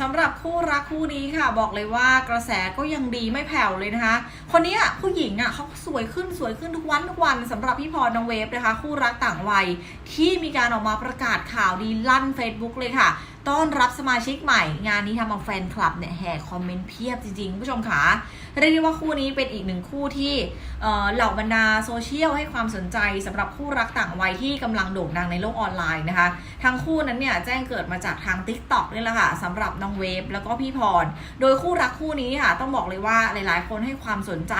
สำหรับคู่รักคู่นี้ค่ะ บอกเลยว่ากระแสก็ยังดีไม่แผ่วเลยนะคะ คนนี้ผู้หญิงอะเขาสวยขึ้นสวยขึ้นทุกวันทุกวันสำหรับพี่พรน้องเวฟนะคะ คู่รักต่างวัยที่มีการออกมาประกาศข่าวดีลั่น Facebook เลยค่ะ ต้อนรับสมาชิกใหม่ งานนี้ทำเอาแฟนคลับเนี่ยแห่คอมเมนต์เพียบจริงๆคุณผู้ชมค่ะเรียกได้ว่าคู่นี้เป็นอีกหนึ่งคู่ที่เหล่าบรรดาโซเชียลให้ความสนใจสำหรับคู่รักต่างวัยที่กำลังโด่งดังในโลกออนไลน์นะคะ ทั้งคู่นั้นเนี่ยแจ้งเกิดมาจากทาง Tik t o อกนี่แหละค่ะสำหรับน้องเวฟแล้วก็พี่พร โดยคู่รักคู่นี้ค่ะ ต้องบอกเลยว่าหลายๆ คนให้ความสนใจ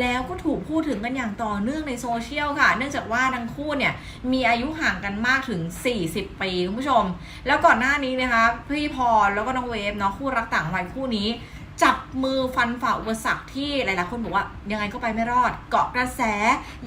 แล้วก็ถูกพูดถึงกันอย่างต่อเนื่องในโซเชียลค่ะ เนื่องจากว่าทั้งคู่เนี่ยมีอายุห่างกันมากถึง 40 ปีคุณผู้ชม แล้วก่อนหน้านี้เนี่ยะคะพี่พรแล้วก็น้องเวฟเนาะคู่รักต่างวัยคู่นี้ จับมือฟันฝ่าอุปสรรคที่หลายๆคนบอกว่ายังไงก็ไปไม่รอด เกาะกระแส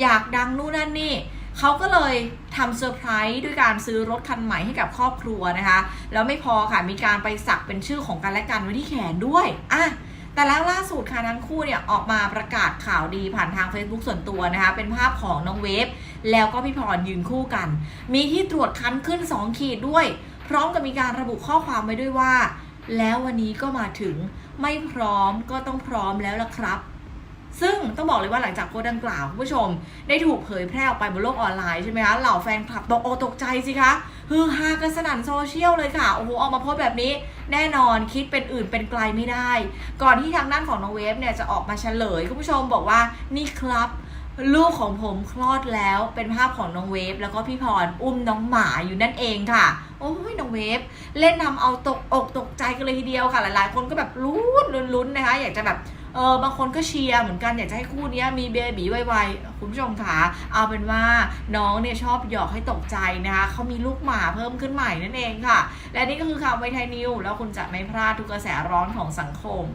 อยากดังนู่นนั่นนี่เขาก็เลยทำเซอร์ไพรส์ด้วยการซื้อรถคันใหม่ให้กับครอบครัวนะคะ แล้วไม่พอค่ะมีการไปสักเป็นชื่อของกันและกันไว้ที่แขนด้วยอะแต่แล้วล่าสุดค่ะทั้งคู่เนี่ยออกมาประกาศข่าวดีผ่านทาง Facebook ส่วนตัวนะคะ เป็นภาพของน้องเวฟแล้วก็พี่พรยืนคู่กัน มีที่ตรวจคันขึ้น 2 ขีดด้วย พร้อมกับมีการระบุข้อความไว้ด้วยว่า แล้ววันนี้ก็มาถึงไม่พร้อมก็ต้องพร้อมแล้วล่ะครับ ซึ่งต้องบอกเลยว่าหลังจากโพสต์ดังกล่าวคุณผู้ชม ได้ถูกเผยแพร่ออกไปบนโลกออนไลน์ใช่ไหมคะเหล่าแฟนคลับตกอกตกใจสิคะฮือฮากันสนั่นโซเชียลเลยค่ะโอ้โหออกมาโพสต์แบบนี้ แน่นอนคิดเป็นอื่นเป็นไกลไม่ได้ ก่อนที่ทางด้านของน้องเวฟเนี่ยจะออกมาเฉลยคุณผู้ชมบอกว่านี่ครับ ลูกของผมคลอดแล้วเป็นภาพของน้องเวฟแล้วก็พี่พรอุ้มน้องหมาอยู่นั่นเองค่ะ โอ้ยน้องเวฟเล่นทำเอาตกอกตกใจกันเลยทีเดียวค่ะ หลายๆ คนก็แบบลุ้นลุ้นนะคะ อยากจะแบบเออบางคนก็เชียร์เหมือนกันอยากจะให้คู่นี้มีเบบีไวๆคุณผู้ชมคะเอาเป็นว่าน้องเนี่ยชอบหยอกให้ตกใจนะคะเขามีลูกหมาเพิ่มขึ้นใหม่นั่นเองค่ะ และนี่ก็คือข่าวไวไทยนิวแล้วคุณจะไม่พลาดทุกกระแสร้อนของสังคม